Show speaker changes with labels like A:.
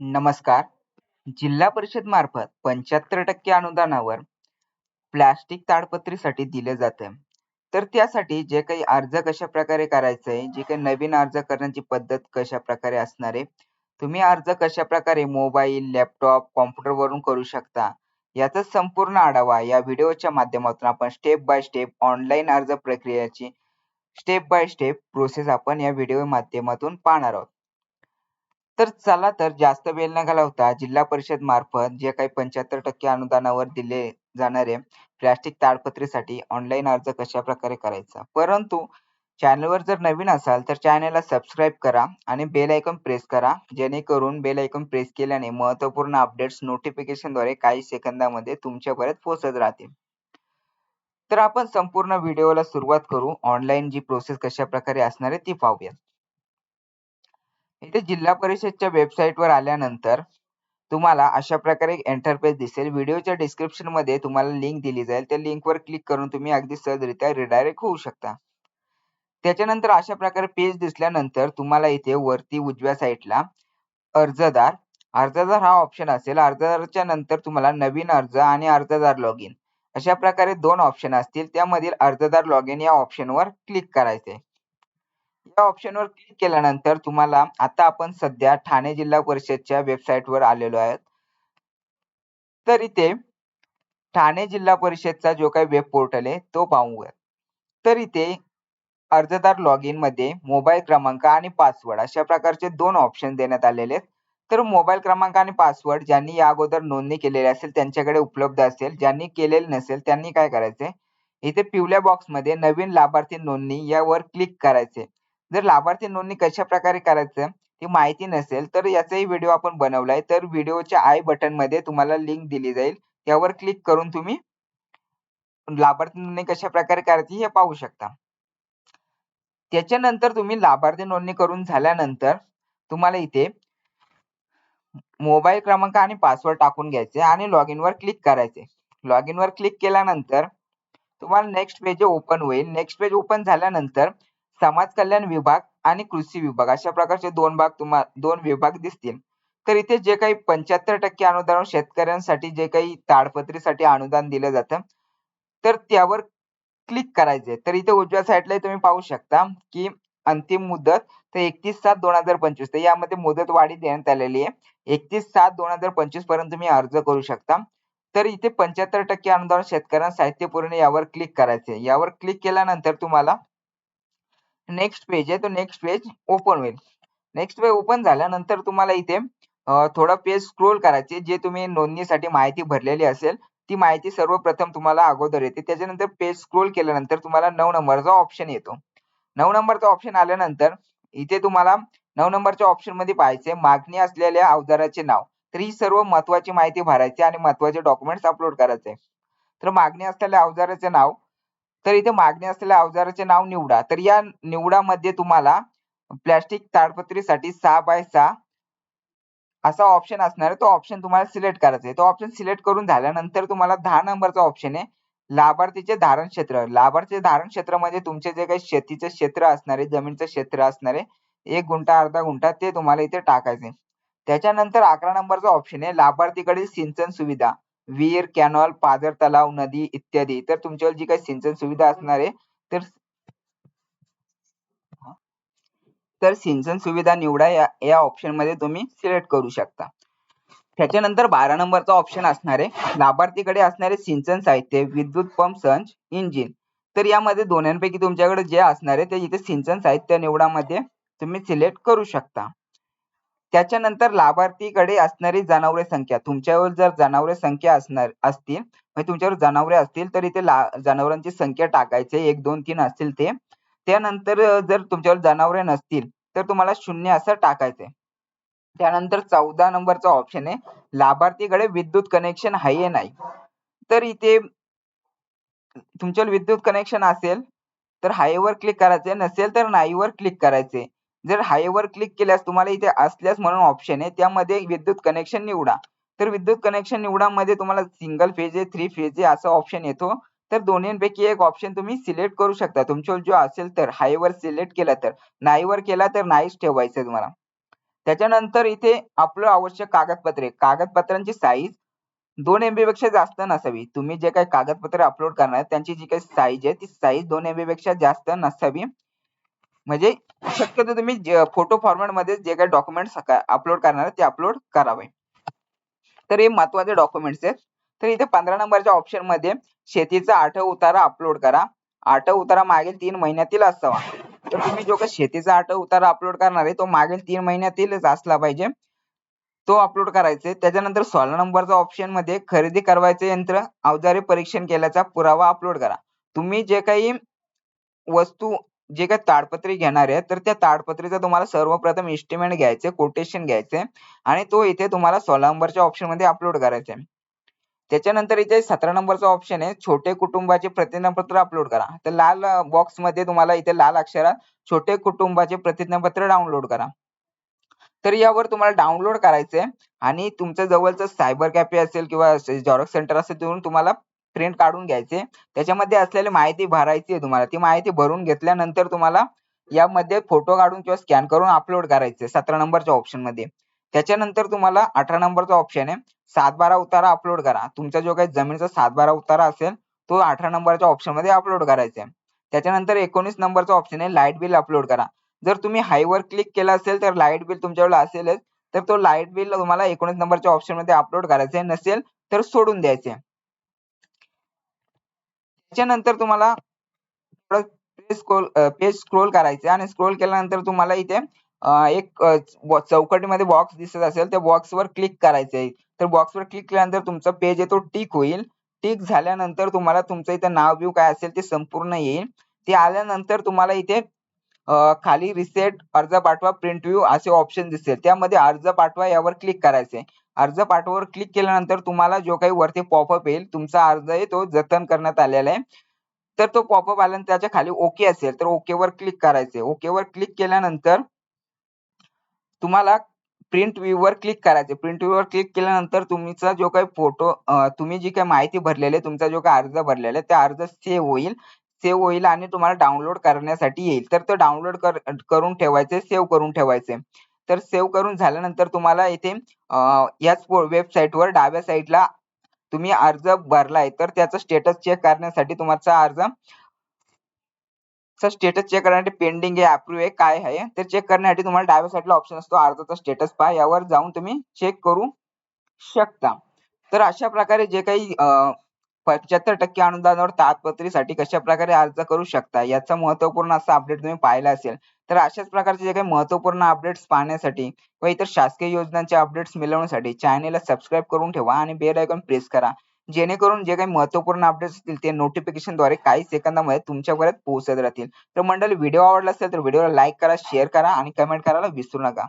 A: नमस्कार. जिल्हा परिषद मार्फत पंच्याहत्तर टक्के अनुदानावर प्लास्टिक ताडपत्रीसाठी दिलं जाते तर त्यासाठी जे काही अर्ज कशा प्रकारे करायचे जे काही नवीन अर्ज करण्याची पद्धत कशा प्रकारे असणार आहे, तुम्ही अर्ज कशा प्रकारे मोबाईल, लॅपटॉप, कॉम्प्युटर वरून करू शकता, याचा संपूर्ण आढावा या व्हिडिओच्या माध्यमातून आपण स्टेप बाय स्टेप ऑनलाईन अर्ज प्रक्रियेची स्टेप बाय स्टेप प्रोसेस आपण या व्हिडिओ माध्यमातून पाहणार आहोत. तर चला तर जास्त वेळ न घालवता जिल्हा परिषद मार्फत जे काही पंच्याहत्तर टक्के अनुदानावर दिले जाणारे प्लास्टिक ताडपत्रीसाठी ऑनलाईन अर्ज कशा प्रकारे करायचा. परंतु चॅनलवर जर नवीन असाल तर चॅनलला सबस्क्राईब करा आणि बेल आयकॉन प्रेस करा जेणेकरून बेल आयकॉन प्रेस केल्याने महत्त्वपूर्ण अपडेट्स नोटिफिकेशनद्वारे काही सेकंदामध्ये तुमच्यापर्यंत पोहोचत राहतील. तर आपण संपूर्ण व्हिडिओला सुरुवात करू. ऑनलाईन जी प्रोसेस कशा प्रकारे असणार आहे ती पाहूया. इथे जिल्हा परिषदच्या वेबसाईटवर आल्यानंतर तुम्हाला अशा प्रकारे एक इंटरफेस दिसेल. व्हिडिओच्या डिस्क्रिप्शनमध्ये तुम्हाला लिंक दिली जाईल. त्या लिंकवर क्लिक करून तुम्ही अगदी सहजरित्या रिडायरेक्ट होऊ शकता. त्याच्यानंतर अशा प्रकारे पेज दिसल्यानंतर तुम्हाला इथे वरती उजव्या साईडला अर्जदार अर्जदार हा ऑप्शन असेल. अर्जदारच्या नंतर तुम्हाला नवीन अर्ज आणि अर्जदार लॉग इन अशा प्रकारे दोन ऑप्शन असतील. त्यामधील अर्जदार लॉग इन या ऑप्शनवर क्लिक करायचे. या ऑप्शनवर क्लिक केल्यानंतर तुम्हाला आता आपण सध्या ठाणे जिल्हा परिषदच्या वेबसाईटवर आलेलो आहोत. तर इथे ठाणे जिल्हा परिषदचा जो काही वेब पोर्टल आहे तो पाहूया. तर इथे अर्जदार लॉगिनमध्ये मोबाईल क्रमांक आणि पासवर्ड अशा प्रकारचे दोन ऑप्शन देण्यात आलेले आहेत. तर मोबाईल क्रमांक आणि पासवर्ड ज्यांनी या अगोदर नोंदणी केलेली असेल त्यांच्याकडे उपलब्ध असेल. ज्यांनी केलेले नसेल त्यांनी काय करायचे इथे पिवळ्या बॉक्समध्ये नवीन लाभार्थी नोंदणी यावर क्लिक करायचे. जर लाभार्थी नोंदणी कशा प्रकारे करायचं ही माहिती नसेल तर याचाही व्हिडिओ आपण बनवलाय तर व्हिडिओच्या आय बटनमध्ये तुम्हाला लिंक दिली जाईल त्यावर क्लिक करून तुम्ही लाभार्थी नोंदणी कशा प्रकारे करायची हे पाहू शकता. त्याच्यानंतर तुम्ही लाभार्थी नोंदणी करून झाल्यानंतर तुम्हाला इथे मोबाईल क्रमांक आणि पासवर्ड टाकून घ्यायचे आणि लॉग वर क्लिक करायचे. लॉग वर क्लिक केल्यानंतर तुम्हाला नेक्स्ट पेज ओपन होईल. नेक्स्ट पेज ओपन झाल्यानंतर समाज कल्याण विभाग आणि कृषी विभाग अशा प्रकारचे दोन भाग तुम्हाला दोन विभाग दिसतील. तर इथे जे काही पंच्याहत्तर टक्के अनुदान शेतकऱ्यांसाठी जे काही ताडपत्रीसाठी अनुदान दिलं जातं तर त्यावर क्लिक करायचे. तर इथे उजव्या साईडला तुम्ही पाहू शकता की अंतिम मुदत तर एकतीस सात दोन हजार पंचवीस तर यामध्ये मुदत वाढी देण्यात आलेली आहे. एकतीस सात दोन हजार पंचवीसपर्यंत तुम्ही अर्ज करू शकता. तर इथे पंच्याहत्तर टक्के अनुदान शेतकऱ्यांना साहित्य यावर क्लिक करायचे. यावर क्लिक केल्यानंतर तुम्हाला नेक्स्ट पेज आहे तो नेक्स्ट पेज ओपन होईल. नेक्स्ट पेज ओपन झाल्यानंतर तुम्हाला इथे थोडं पेज स्क्रोल करायचे जे तुम्ही नोंदणीसाठी माहिती भरलेली असेल ती माहिती सर्वप्रथम तुम्हाला अगोदर येते. त्याच्यानंतर पेज स्क्रोल केल्यानंतर तुम्हाला नऊ नंबरचा ऑप्शन येतो. नऊ नंबरचा ऑप्शन आल्यानंतर इथे तुम्हाला नऊ नंबरच्या ऑप्शनमध्ये पाहायचे मागणी असलेल्या अवजाराचे नाव. तर ही सर्व महत्वाची माहिती भरायची आणि महत्त्वाचे डॉक्युमेंट्स अपलोड करायचे. तर मागणी असलेल्या अवजाराचे नाव तर इथे मागणी असलेल्या अवजाराचे नाव निवडा. तर या निवडामध्ये तुम्हाला प्लॅस्टिक ताडपत्रीसाठी सहा बाय सहा असा ऑप्शन असणार आहे. तो ऑप्शन तुम्हाला सिलेक्ट करायचा आहे. तो ऑप्शन सिलेक्ट करून झाल्यानंतर तुम्हाला दहा नंबरचा ऑप्शन आहे लाभार्थीचे धारण क्षेत्र. लाभार्थीचे धारण क्षेत्र म्हणजे तुमचे जे काही शेतीचे क्षेत्र असणार आहे, क्षेत्र असणार आहे, एक गुंठा अर्धा गुंठा ते तुम्हाला इथे टाकायचे. त्याच्यानंतर अकरा नंबरचा ऑप्शन आहे लाभार्थीकडील सिंचन सुविधा विहीर, कॅनॉल, पाझर तलाव, नदी इत्यादी. तर तुमच्यावर जी काही सिंचन सुविधा असणार आहे तर तर सिंचन सुविधा निवडा या या ऑप्शनमध्ये तुम्ही सिलेक्ट करू शकता. त्याच्यानंतर बारा नंबरचा ऑप्शन असणार आहे लाभार्थीकडे असणारे सिंचन साहित्य विद्युत पंप संच इंजिन तर यामध्ये दोन्हीपैकी तुमच्याकडे जे असणार आहे ते इथे सिंचन साहित्य निवडामध्ये तुम्ही सिलेक्ट करू शकता. त्याच्यानंतर लाभार्थीकडे असणारी जनावरे संख्या तुमच्यावर जर जनावरे संख्या असणार असतील म्हणजे तुमच्यावर जनावरे असतील तर इथे जनावरांची संख्या टाकायचे एक दोन तीन असतील ते त्यानंतर जर तुमच्यावर जनावरे नसतील तर तुम्हाला शून्य असं टाकायचंय. त्यानंतर चौदा नंबरचा ऑप्शन आहे लाभार्थीकडे विद्युत कनेक्शन आहे नाही. तर इथे तुमच्यावर विद्युत कनेक्शन असेल तर हायवर क्लिक करायचे नसेल तर नाहीवर क्लिक करायचे. जर हायवर क्लिक केल्यास तुम्हाला इथे असल्यास म्हणून ऑप्शन आहे त्यामध्ये विद्युत कनेक्शन निवडा. तर विद्युत कनेक्शन निवडामध्ये तुम्हाला सिंगल फेज आहे, थ्री फेज आहे असा ऑप्शन येतो. तर दोन्हीपैकी एक ऑप्शन तुम्ही सिलेक्ट करू शकता. तुमच्यावर जो असेल तर हायवर सिलेक्ट केला तर नाहीवर केला तर नाहीच ठेवायचं तुम्हाला. त्याच्यानंतर इथे आपलं आवश्यक कागदपत्रे कागदपत्रांची साईज दोन एमबी पेक्षा जास्त नसावी तुम्ही जे काही कागदपत्रे अपलोड करणार त्यांची जी काही साईज आहे ती साईज दोन एमबी पेक्षा जास्त नसावी म्हणजे शक्यतो तुम्ही फोटो फॉर्मॅटमध्ये जे काही डॉक्युमेंट्स अपलोड करणार ते अपलोड करावे. तर हे महत्त्वाचे डॉक्युमेंट्स आहेत. तर इथे पंधरा नंबरच्या ऑप्शनमध्ये शेतीचा आठव उतारा अपलोड करा. आठव उतारा मागील तीन महिन्यातील असावा. तर तुम्ही जो काही शेतीचा आठव उतारा अपलोड करणार आहे तो मागील तीन महिन्यातीलच असला पाहिजे. तो अपलोड करायचे त्याच्यानंतर सोळा नंबरचा ऑप्शनमध्ये खरेदी करवायचे यंत्र अवजारे परीक्षण केल्याचा पुरावा अपलोड करा. तुम्ही जे काही वस्तू जे काही ताडपत्री घेणार आहे तर त्या ताडपत्रीचा तुम्हाला सर्वप्रथम एस्टिमेट घ्यायचे कोटेशन घ्यायचे आणि तो इथे तुम्हाला सोळा नंबरच्या ऑप्शनमध्ये अपलोड करायचा. आहे त्याच्यानंतर इथे सतरा नंबरचा ऑप्शन आहे छोटे कुटुंबाचे प्रतिज्ञापत्र अपलोड करा. तर लाल बॉक्समध्ये तुम्हाला इथे लाल अक्षरात छोटे कुटुंबाचे प्रतिज्ञापत्र डाउनलोड करा. तर यावर तुम्हाला डाउनलोड करायचे आणि तुमच्या जवळचं सायबर कॅफे असेल किंवा झेरॉक्स सेंटर असेल तिथून तुम्हाला प्रिंट काढून घ्यायचे. त्याच्यामध्ये असलेली माहिती भरायची आहे तुम्हाला. ती माहिती भरून घेतल्यानंतर तुम्हाला यामध्ये फोटो काढून किंवा स्कॅन करून अपलोड करायचे सतरा नंबरच्या ऑप्शनमध्ये. त्याच्यानंतर तुम्हाला अठरा नंबरचा ऑप्शन आहे. सात बारा उतारा अपलोड करा. तुमचा जो काही जमिनीचा सात बारा उतारा असेल तो अठरा नंबरच्या ऑप्शनमध्ये अपलोड करायचा आहे. त्याच्यानंतर एकोणीस नंबरचा ऑप्शन आहे लाइट बिल अपलोड करा. जर तुम्ही हायवर क्लिक केलं असेल तर लाइट बिल तुमच्याकडे असेलच तर तो लाइट बिल तुम्हाला एकोणीस नंबरच्या ऑप्शनमध्ये अपलोड करायचे नसेल तर सोडून द्यायचे त्याच्यानंतर तुम्हाला पेज स्क्रोल पेज स्क्रोल करायचे आणि स्क्रोल केल्यानंतर तुम्हाला इथे एक चौकटीमध्ये बॉक्स दिसत असेल त्या बॉक्सवर क्लिक करायचे तर बॉक्सवर क्लिक केल्यानंतर तुमचा पेज आहे तो टिक होईल. टिक झाल्यानंतर तुम्हाला तुमचं इथे नाव बिव काय असेल ते संपूर्ण येईल. ते आल्यानंतर तुम्हाला इथे खाली रिसेट अर्ज पाठवा प्रिंट व्ह्यू असे ऑप्शन दिसतील त्यामध्ये अर्ज पाठवा यावर क्लिक करायचे अर्ज पाठवावर क्लिक केल्यानंतर तुम्हाला जो काही वरती पॉपअप येईल तुमचा अर्ज आहे तो जतन करण्यात आलेला आहे. तर तो पॉपअप आल्यानंतर त्याच्याखाली ओके असेल तर ओके वर क्लिक करायचे ओके वर क्लिक केल्यानंतर तुम्हाला प्रिंट व्ह्यूवर क्लिक करायचे प्रिंट व्ह्यूवर क्लिक केल्यानंतर तुमचा जो काही फोटो तुम्ही जी काही माहिती भरलेली आहे तुमचा जो काही अर्ज भरलेला आहे त्या अर्ज सेव्ह होईल. सेव्ह होईल आणि तुम्हाला डाउनलोड करण्यासाठी येईल. तर तो डाउनलोड करून ठेवायचे सेव्ह करून ठेवायचे तर सेव्ह करून झाल्यानंतर तुम्हाला इथे याच वेबसाईट वर डाव्या साईडला तुम्ही अर्ज भरलाय तर त्याचा स्टेटस चेक करण्यासाठी तुमचा अर्ज स्टेटस चेक करण्यासाठी पेंडिंग आहे अप्रूव्ह आहे काय आहे ते चेक करण्यासाठी तुम्हाला डाव्या साईडला ऑप्शन असतो अर्जाचा स्टेटस पहा यावर जाऊन तुम्ही चेक करू शकता. तर अशा प्रकारे जे काही पंच्याहत्तर टक्के अनुदानावर तात्पत्रीसाठी कशा प्रकारे अर्ज करू शकता? याचा महत्त्वपूर्ण असा अपडेट तुम्ही पाहिला असेल. तर अशाच प्रकारचे जे काही महत्त्वपूर्ण अपडेट्स पाहण्यासाठी व इतर शासकीय योजनांचे अपडेट्स मिळवण्यासाठी चॅनेलला सबस्क्राईब करून ठेवा आणि बेल आयकॉन प्रेस करा. जेणेकरून जे काही महत्त्वपूर्ण अपडेट्स असतील ते नोटिफिकेशनद्वारे काही सेकंदामध्ये तुमच्यापर्यंत पोहोचत राहतील. तर मंडळी व्हिडिओ आवडला असेल तर व्हिडिओला लाईक करा शेअर करा आणि कमेंट करायला विसरू नका.